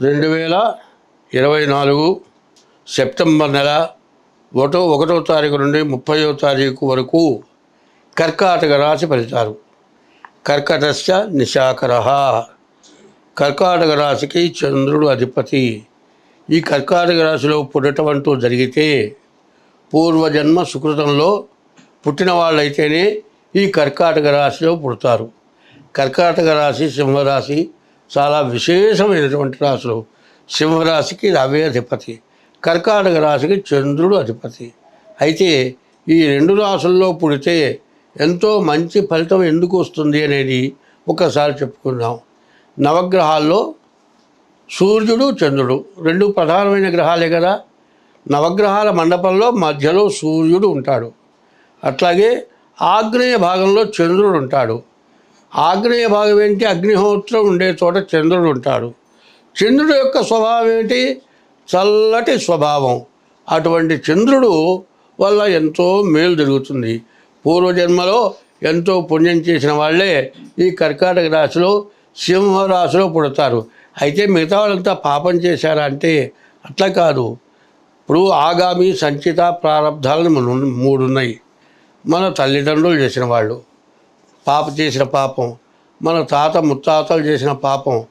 రెండు వేల ఇరవై నాలుగు సెప్టెంబర్ నెల ఒకటో ఒకటో తారీఖు నుండి ముప్పయో తారీఖు వరకు కర్కాటక రాశి ఫలితాలు. కర్కటస్య నిశాకర కర్కాటక రాశికి చంద్రుడు అధిపతి. ఈ కర్కాటక రాశిలో పుట్టడం అంటూ జరిగితే పూర్వజన్మ సుకృతంలో పుట్టిన వాళ్ళైతేనే ఈ కర్కాటక రాశిలో పుడతారు. కర్కాటక రాశి సింహరాశి చాలా విశేషమైనటువంటి రాశులు. సింహరాశికి రవి అధిపతి కర్కాటక రాశికి చంద్రుడు అధిపతి. అయితే ఈ రెండు రాశుల్లో పుడితే ఎంతో మంచి ఫలితం ఎందుకు వస్తుంది అనేది ఒకసారి చెప్పుకుందాం. నవగ్రహాల్లో సూర్యుడు చంద్రుడు రెండు ప్రధానమైన గ్రహాలే కదా. నవగ్రహాల మండపంలో మధ్యలో సూర్యుడు ఉంటాడు. అట్లాగే ఆగ్నేయ భాగంలో చంద్రుడు ఉంటాడు. ఆగ్నేయ భాగం ఏంటి? అగ్నిహోత్రం ఉండే చోట చంద్రుడు ఉంటాడు. చంద్రుడు యొక్క స్వభావం ఏంటి? చల్లటి స్వభావం. అటువంటి చంద్రుడు వల్ల ఎంతో మేలు జరుగుతుంది. పూర్వజన్మలో ఎంతో పుణ్యం చేసిన వాళ్ళే ఈ కర్కాటక రాశిలో సింహరాశిలో పుడతారు. అయితే మిగతా వాళ్ళంతా పాపం చేశారా అంటే అట్లా కాదు. ఇప్పుడు ఆగామి సంచిత ప్రారంధాలను మూడు ఉన్నాయి. మన తల్లిదండ్రులు చేసిన వాళ్ళు. పాప చేసిన పాపం మన తాత ముత్తాతలు చేసిన పాపం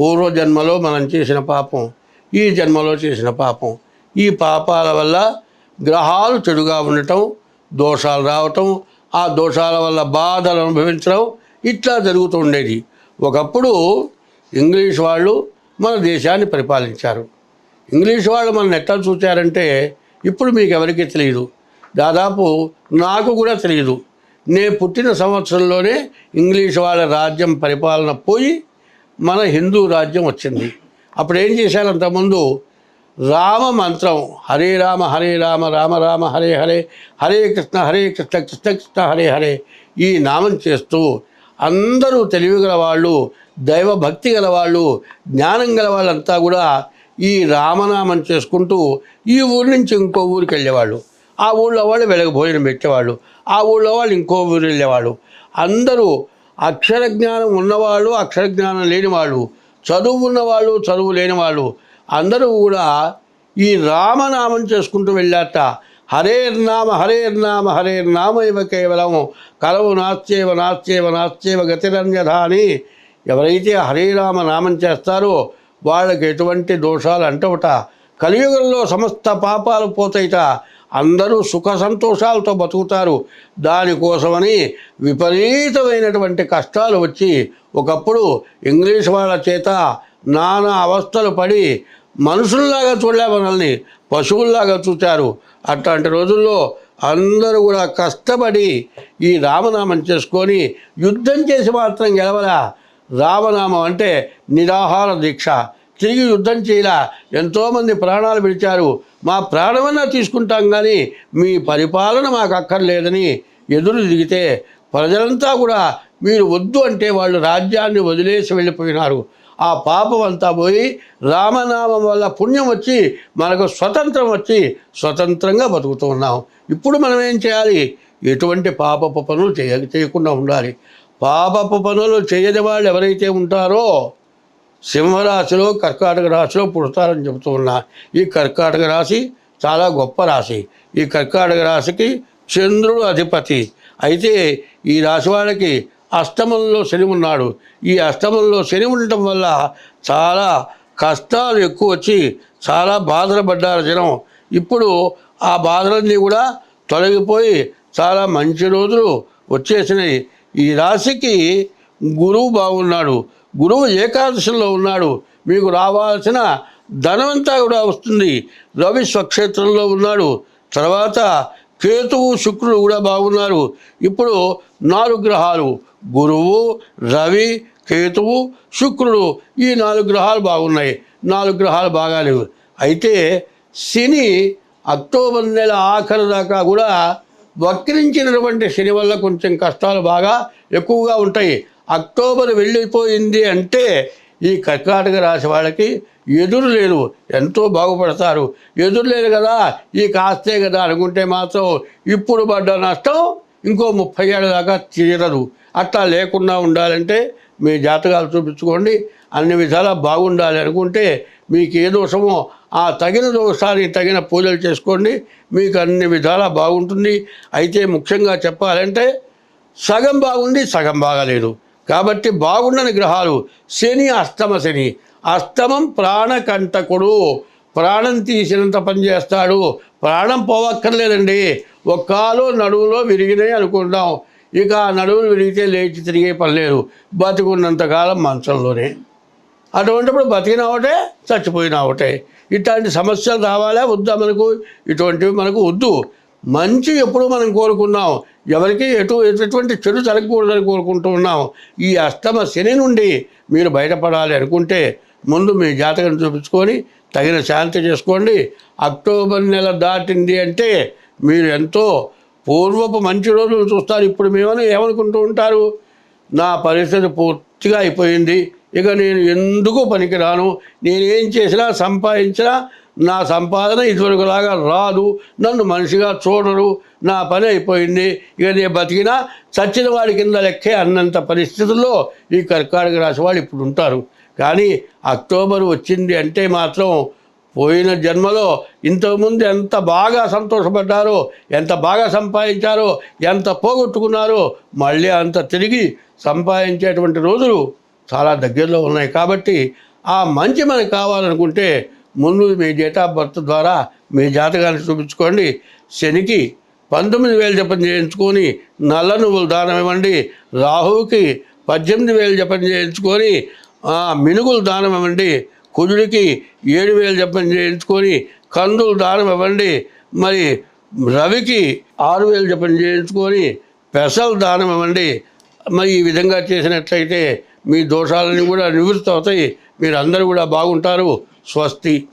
పూర్వజన్మలో మనం చేసిన పాపం ఈ జన్మలో చేసిన పాపం. ఈ పాపాల వల్ల గ్రహాలు చెడుగా ఉండటం దోషాలు రావటం ఆ దోషాల వల్ల బాధలు అనుభవించడం ఇట్లా జరుగుతూ ఉండేది. ఒకప్పుడు ఇంగ్లీష్ వాళ్ళు మన దేశాన్ని పరిపాలించారు. ఇంగ్లీష్ వాళ్ళు మన ఎట్లా చూచారంటే ఇప్పుడు మీకు ఎవరికీ తెలియదు. దాదాపు నాకు కూడా తెలియదు. నేను పుట్టిన సంవత్సరంలోనే ఇంగ్లీష్ వాళ్ళ రాజ్యం పరిపాలన పోయి మన హిందూ రాజ్యం వచ్చింది. అప్పుడు ఏం చేశారు అంతకుముందు? రామ మంత్రం హరే రామ హరే రామ రామ రామ హరే హరే హరే కృష్ణ హరే కృష్ణ కృష్ణ కృష్ణ హరే హరే ఈ నామం చేస్తూ అందరూ తెలివి గల వాళ్ళు దైవ భక్తి గల వాళ్ళు జ్ఞానం గల వాళ్ళంతా కూడా ఈ రామనామం చేసుకుంటూ ఈ ఊరి నుంచి ఇంకో ఊరికి వెళ్ళేవాళ్ళు. ఆ ఊళ్ళో వాళ్ళు వెలగ భోజనం పెట్టేవాళ్ళు ఆ ఊళ్ళో వాళ్ళు ఇంకో ఊరు వెళ్ళేవాళ్ళు. అందరూ అక్షర జ్ఞానం ఉన్నవాళ్ళు అక్షర జ్ఞానం లేని వాళ్ళు చదువు ఉన్నవాళ్ళు చదువు లేనివాళ్ళు. అందరూ కూడా ఈ రామనామం చేసుకుంటూ వెళ్ళాట హరేర్నామ హరేర్నామ హరేర్నామ ఇవ కేవలం కలవు నాశ్చేవ నాశ్చేవ నాశ్చేవ గతిరన్యథ అని ఎవరైతే హరేరామ నామం చేస్తారో వాళ్ళకి ఎటువంటి దోషాలు అంటవట. కలియుగంలో సమస్త పాపాలు పోతాయిట. అందరూ సుఖ సంతోషాలతో బతుకుతారు. దానికోసమని విపరీతమైనటువంటి కష్టాలు వచ్చి ఒకప్పుడు ఇంగ్లీష్ వాళ్ళ చేత నానా అవస్థలు పడి మనుషుల్లాగా చూడలే మనల్ని పశువుల్లాగా చూచారు అట్లాంటి రోజుల్లో అందరూ కూడా కష్టపడి ఈ రామనామం చేసుకొని యుద్ధం చేసి మాత్రం గెలవలా. రామనామం అంటే నిరాహార దీక్ష. తిరిగి యుద్ధం చేయలా? ఎంతోమంది ప్రాణాలు విడిచారు. మా ప్రాణమన్నా తీసుకుంటాం కానీ మీ పరిపాలన మాకు అక్కర్లేదని ఎదురు దిగితే ప్రజలంతా కూడా మీరు వద్దు అంటే వాళ్ళు రాజ్యాన్ని వదిలేసి వెళ్ళిపోయినారు. ఆ పాపం అంతా పోయి రామనామం వల్ల పుణ్యం వచ్చి మనకు స్వతంత్రం వచ్చి స్వతంత్రంగా బతుకుతూ ఉన్నాం. ఇప్పుడు మనం ఏం చేయాలి? ఎటువంటి పాపపు పనులు చేయ చేయకుండా ఉండాలి. పాపపు పనులు చేయని వాళ్ళు ఎవరైతే ఉంటారో సింహరాశిలో కర్కాటక రాశిలో పుడతారని చెబుతూ ఉన్నా ఈ కర్కాటక రాశి చాలా గొప్ప రాశి. ఈ కర్కాటక రాశికి చంద్రుడు అధిపతి. అయితే ఈ రాశి వాళ్ళకి అష్టమంలో శని ఉన్నాడు. ఈ అష్టమంలో శని ఉండటం వల్ల చాలా కష్టాలు ఎక్కువ వచ్చి చాలా బాధలు పడ్డారు జనం. ఇప్పుడు ఆ బాధలన్నీ కూడా తొలగిపోయి చాలా మంచి రోజులు వచ్చేసినాయి. ఈ రాశికి గురువు బాగున్నాడు. గురువు ఏకాదశిలో ఉన్నాడు. మీకు రావాల్సిన ధనమంతా కూడా వస్తుంది. రవి స్వక్షేత్రంలో ఉన్నాడు. తర్వాత కేతువు శుక్రుడు కూడా బాగున్నారు. ఇప్పుడు నాలుగు గ్రహాలు. గురువు రవి కేతువు శుక్రుడు. ఈ నాలుగు గ్రహాలు బాగున్నాయి. నాలుగు గ్రహాలు బాగాలేవు అయితే శని అక్టోబర్ నెల ఆఖరి దాకా కూడా వక్రించినటువంటి శని వల్ల కొంచెం కష్టాలు బాగా ఎక్కువగా ఉంటాయి. అక్టోబర్ వెళ్ళిపోయింది అంటే ఈ కర్కాటక రాశి వాళ్ళకి ఎదురు లేదు ఎంతో బాగుపడతారు. ఎదురు లేదు కదా ఈ కాస్తే కదా అనుకుంటే మాత్రం ఇప్పుడు పడ్డ నష్టం ఇంకో ముప్పై ఏళ్ళ దాకా తీరదు. అట్లా లేకుండా ఉండాలంటే మీ జాతకాలు చూపించుకోండి. అన్ని విధాలా బాగుండాలి అనుకుంటే మీకు ఏ దోషమో ఆ తగిన దోషానికి తగిన పూజలు చేసుకోండి. మీకు అన్ని విధాలా బాగుంటుంది. అయితే ముఖ్యంగా చెప్పాలంటే సగం బాగుంది సగం బాగాలేదు. కాబట్టి బాగుండని గ్రహాలు శని అష్టమ శని. అష్టమం ప్రాణకంటకుడు. ప్రాణం తీసినంత పని చేస్తాడు. ప్రాణం పోవక్కర్లేదండి. ఒక నడువులో విరిగినాయి అనుకుంటాం. ఇక ఆ నడువులు విరిగితే లేచి తిరిగే పని లేదు. బతికున్నంతకాలం మంచంలోనే. అటువంటిప్పుడు బతికిన ఒకటే చచ్చిపోయిన ఒకటే. ఇట్లాంటి సమస్యలు రావాలా? వద్దా మనకు? ఇటువంటివి మనకు వద్దు. మంచి ఎప్పుడు మనం కోరుకున్నాం ఎవరికి ఎటు ఎటువంటి చెడు జరగకూడదని కోరుకుంటూ ఉన్నాం ఈ అష్టమ శని నుండి మీరు బయటపడాలి అనుకుంటే ముందు మీ జాతకం చూపించుకొని తగిన శాంతి చేసుకోండి. అక్టోబర్ నెల దాటింది అంటే మీరు ఎంతో పూర్వపు మంచి రోజులు చూస్తారు. ఇప్పుడు మేమని ఏమనుకుంటూ ఉంటారు? నా పరిస్థితి పూర్తిగా అయిపోయింది. ఇక నేను ఎందుకు పనికిరాను? నేను ఏం చేసినా సంపాదించినా నా సంపాదన ఇదివరకులాగా రాదు నన్ను మనిషిగా చూడరు నా పని అయిపోయింది. ఇక నేను బతికినా చచ్చిన వాడి కింద లెక్కే అన్నంత పరిస్థితుల్లో ఈ కర్కాటక రాశి వాళ్ళు ఇప్పుడు ఉంటారు. కానీ అక్టోబర్ వచ్చింది అంటే మాత్రం పోయిన జన్మలో ఇంతకుముందు ఎంత బాగా సంతోషపడ్డారో ఎంత బాగా సంపాదించారో ఎంత పోగొట్టుకున్నారో మళ్ళీ అంత తిరిగి సంపాదించేటువంటి రోజులు చాలా దగ్గరలో ఉన్నాయి. కాబట్టి ఆ మంచి మనకు కావాలనుకుంటే ముందు మీ డేట్ ఆఫ్ బర్త్ ద్వారా మీ జాతకాన్ని చూపించుకోండి. శనికి పంతొమ్మిది వేలు జపం చేయించుకొని నల్ల నువ్వులు దానం ఇవ్వండి. రాహువుకి పద్దెనిమిది వేలు జపం చేయించుకొని మినుగులు దానం ఇవ్వండి. కుజుడికి ఏడు వేలు జపం చేయించుకొని కందులు దానం ఇవ్వండి. మరి రవికి ఆరు వేలు జపం చేయించుకొని పెసలు దానం ఇవ్వండి. మరి ఈ విధంగా చేసినట్లయితే మీ దోషాలన్నీ కూడా నివృత్తి అవుతాయి. మీరు అందరూ కూడా బాగుంటారు. સ્વસ્તિ